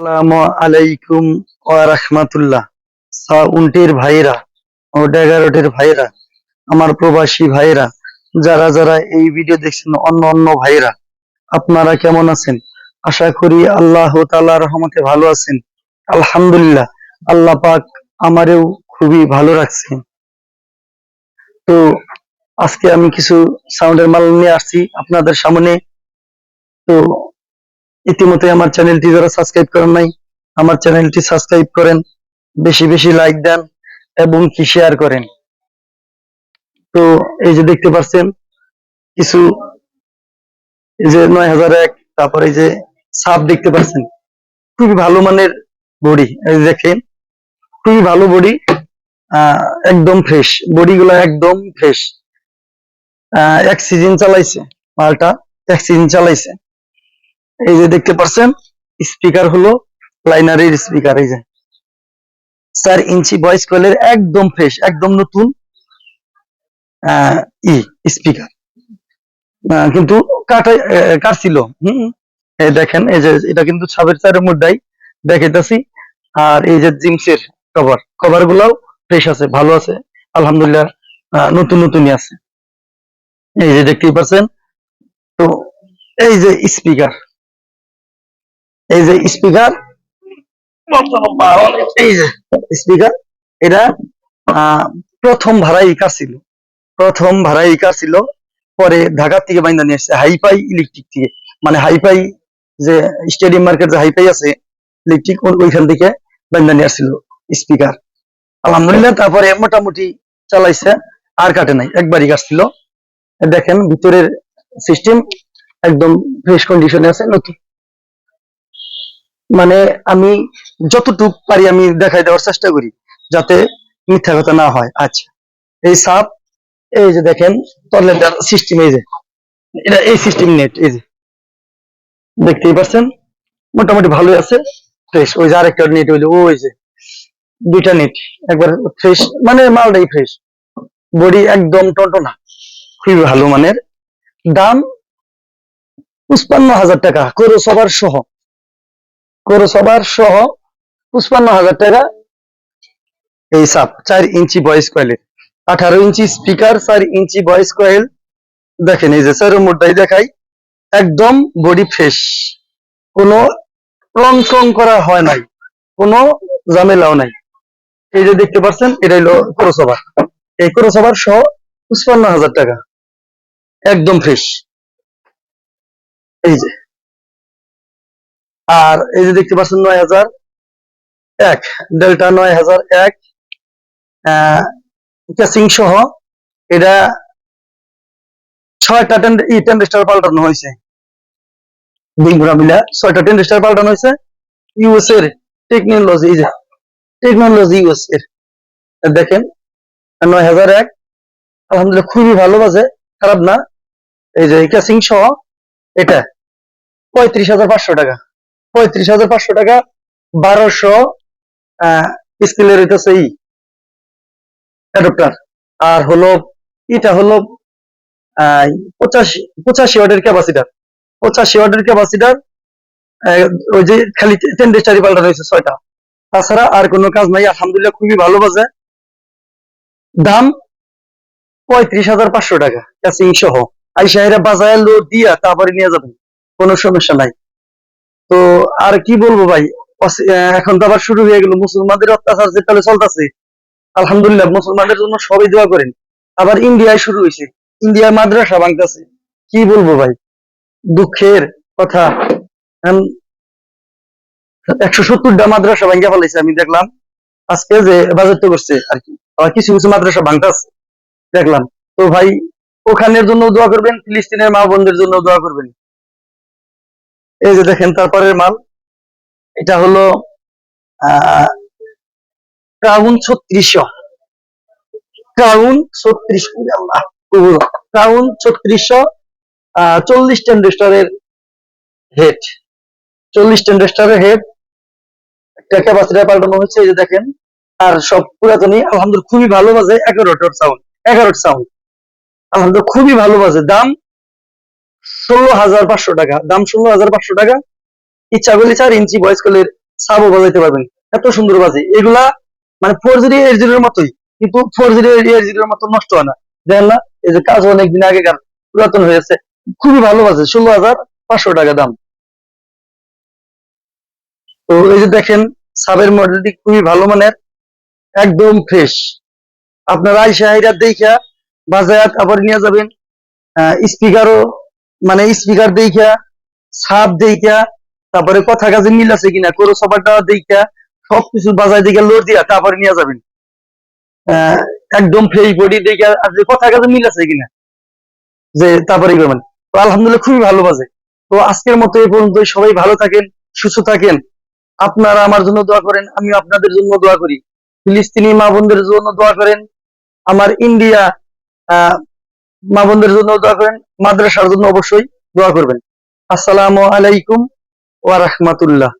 আসসালামু আলাইকুম ওয়া রাহমাতুল্লাহ। উনটির ভাইরা ও এগারোটির ভাইরা, আমার প্রবাসী ভাইরা, যারা যারা এই ভিডিও দেখছেন, অন্য অন্য ভাইরা, আপনারা কেমন আছেন? আশা করি আল্লাহ তাআলার রহমতে ভালো আছেন। আলহামদুলিল্লাহ, আল্লাহ পাক আমারেও খুবই ভালো রাখছে। তো আজকে আমি কিছু সাউন্ডের মাল নিয়ে আসছি আপনাদের সামনে। তো ইতিমধ্যে আমার চ্যানেলটি যারা সাবস্ক্রাইব করেন নাই, আমার চ্যানেলটি সাবস্ক্রাইব করেন, বেশি বেশি লাইক দেন এবং কি শেয়ার করেন। তো এই যে দেখতে পাচ্ছেন, কিছু এই যে নয় হাজার এক, তারপরে যে সাপ দেখতে পাচ্ছেন, খুবই ভালো মানের বডি, এই দেখেন, খুবই ভালো বডি একদম ফ্রেশ বডি গুলো একদম ফ্রেশ এক সিজন চালাইছে মালটা, এক সিজন চালাইছে। এই যে দেখতে পাচ্ছেন স্পিকার হলো লাইনারের স্পিকার এই যে। চার ইঞ্চি ভয়েস কয়েলের একদম ফ্রেশ একদম নতুন ই স্পিকার কিন্তু কাটা কাটছিল। হম দেখেন, এই যে, এটা কিন্তু ছাবের চারের মধ্যেই দেখাইতেছি। আর এই যে জিন্সের কভার কভার গুলাও ফ্রেশ আছে, ভালো আছে। আলহামদুলিল্লাহ নতুন, নতুনই আছে। এই যে দেখতেই পাচ্ছেন তো এই যে স্পিকার এই যে স্পিকার, এই যে স্পিকার, এটা প্রথম ভাড়াই ইকা ছিল। প্রথম ভাড়াই ইকা ছিল, পরে ঢাকা থেকে বাইন্দা নিয়ে আসছে হাইপাই ইলেকট্রিক থেকে। মানে হাইপাই যে স্টেডিয়াম মার্কেট যে হাইপাই আছে, ইলেকট্রিক ওইখান থেকে বাইন্দা নিয়ে আসছিল স্পিকার। আলহামদুলিল্লাহ, তারপরে মোটামুটি চালাইছে, আর কাটে নাই, একবারই কাটছিল দেখেন, ভিতরের সিস্টেম একদম ফ্রেশ কন্ডিশনে আছে, নতুন। মানে আমি যতটুক পারি আমি দেখাই দেওয়ার চেষ্টা করি, যাতে মিথ্যা কথা না হয়। আচ্ছা এই সাপ, এই যে দেখেন টয়লেটার সিস্টেম এই যে, এটা এই সিস্টেম নেট এই যে। দেখতেই পাচ্ছেন মোটামুটি ভালোই আছে ফ্রেশ ওই যে আরেকটা নেট হইল, ওই যে দুইটা নেট একবার ফ্রেশ মানে মালটাই ফ্রেশ বডি একদম টনটনা, খুবই ভালো মানের। দাম পঁচপান্ন হাজার টাকা করো সবার সহ। করো সবার সহ পঁচপান্ন হাজার টাকা এই সাপ, চার ইঞ্চি ভয়েস কয়েলের আঠারো ইঞ্চি স্পিকার চার ইঞ্চি ভয়েস কয়েল দেখেন, এই যে চারের মোটটাই দেখাই। একদম বডি ফ্রেশ কোনো রং টং করা হয় নাই। কোনো ঝামেলাও নাই। এই যে দেখতে পাচ্ছেন এটা হলো ক্রসওভার এই ক্রসওভার সহ পঁচপান্ন হাজার টাকা। একদম ফ্রেশ এই যে। আর এই যে দেখতে পাচ্ছেন নয় হাজার এক ডেল্টা নয় হাজার এক ক্যাসিং সহ এটা ছয়টা টেন- ই টেন্ডেস্টার পাল্টানো হয়েছে। বিংগুড়া মিলা ছয়টা টেন্ডেস্টার পাল্টানো হয়েছে। ইউএস এর টেকনোলজি টেকনোলজি ইউএস এর। দেখেন, নয় হাজার এক, আলহামদুলিল্লাহ খুবই ভালো বাজে, খারাপ না। এই যে ক্যাসিং সহ এটা পঁয়ত্রিশ হাজার পাঁচশো টাকা। পঁয়ত্রিশ হাজার পাঁচশো টাকা, বারোশো স্কিলের হইতেছে ই অ্যাডপ্টার আর হলো, এটা হলো পঁচাশি পঁচাশি ওয়াটের ক্যাপাসিটার পঁচাশি ওয়াটের ক্যাপাসিটার ওই যে খালি টেন্ডেস্টারি পাল্টা রয়েছে ছয়টা। তাছাড়া আর কোনো কাজ নাই, আলহামদুলিল্লাহ খুবই ভালো বাজে। দাম পঁয়ত্রিশ হাজার পাঁচশো টাকা ক্যাসিং সহ আইসাহেরা বাজায় লোড দিয়া তারপরে নিয়ে যাবেন কোনো সমস্যা নাই তো আর কি বলব ভাই? এখন তো আবার শুরু হয়ে গেল। মুসলমানদের অত্যাচার যে তাহলে চলতেছে। আলহামদুলিল্লাহ, মুসলমানদের জন্য সবাই দোয়া করেন। আবার ইন্ডিয়ায় শুরু হয়েছে। ইন্ডিয়ার মাদ্রাসা ভাঙতেছে। কি বলব ভাই? দুঃখের কথা। একশো সত্তরটা মাদ্রাসা ভাঙ্গা ফেলাইছে, আমি দেখলাম। আজকে যে বাজেট করছে আর কি। আবার কিছু কিছু মাদ্রাসা ভাঙতেছে। দেখলাম। তো ভাই, ওখানের জন্য দোয়া করবেন, ফিলিস্তিনের মা বোনদের জন্য দোয়া করবেন। এই যে দেখেন, তারপরের মাল। এটা হলো ক্রাউন ছত্রিশশো। ক্রাউন ছত্রিশ আল্লাহ ক্রাউন ছত্রিশশো চল্লিশ টেন্ডেস্টারের হেড চল্লিশ টেন্ডেস্টারের হেড একটা ক্যাপাসিটার পাল্টানো হচ্ছে, এই যে দেখেন, আর সব পুরাতনই। আলহামদুলিল্লাহ, খুবই ভালো বাজে এগারোটার সাউন্ড এগারোট সাউন্ড আলহামদুলিল্লাহ, খুবই ভালো বাজে। দাম ষোলো হাজার পাঁচশো টাকা। দাম ষোলো হাজার পাঁচশো টাকা। ইচ্ছা করলে চার ইঞ্চি ভয়েস কলের সাবও বাজাইতে পারবেন। এত সুন্দর বাজে। এগুলা মানে ফোর জিরো জিরোর মতোই। কিন্তু ফোর জিরো জিরোর মতো নষ্ট হয় না। দেখেন না, এই যে কাজ অনেকদিন পুরাতন খুবই ভালো বাজে ষোলো হাজার পাঁচশো টাকা দাম। তো এই যে দেখেন, সাবের মডেলটি খুবই ভালো মানের, একদম ফ্রেশ আপনারা আইসা এটা দেখা বাজার আবার নিয়ে যাবেন স্পিকারও মানে স্পিকার দেখা সাপ দেখা তারপরে কথা কাজে মিল আছে কিনা কোনো সবারটা দেখা সবকিছু বাজার দিকে লোড দিয়া তারপরে নিয়ে যাবেন। একদম ফ্রেশ বডি দেখা আর যে কথা কাজে মিল আছে কিনা, যে তারপরে করবেন? তো আলহামদুলিল্লাহ খুবই ভালো বাজে। তো আজকের মতো এই পর্যন্ত সবাই ভালো থাকেন, সুস্থ থাকেন। আপনারা আমার জন্য দোয়া করেন আমি আপনাদের জন্য দোয়া করি। ফিলিস্তিনি মা বোনদের জন্য দোয়া করেন। আমার ইন্ডিয়া মা বোনদের জন্য দোয়া করেন মাদ্রাসার জন্য অবশ্যই দোয়া করবেন। আসসালামু আলাইকুম ওয়া রাহমাতুল্লাহ।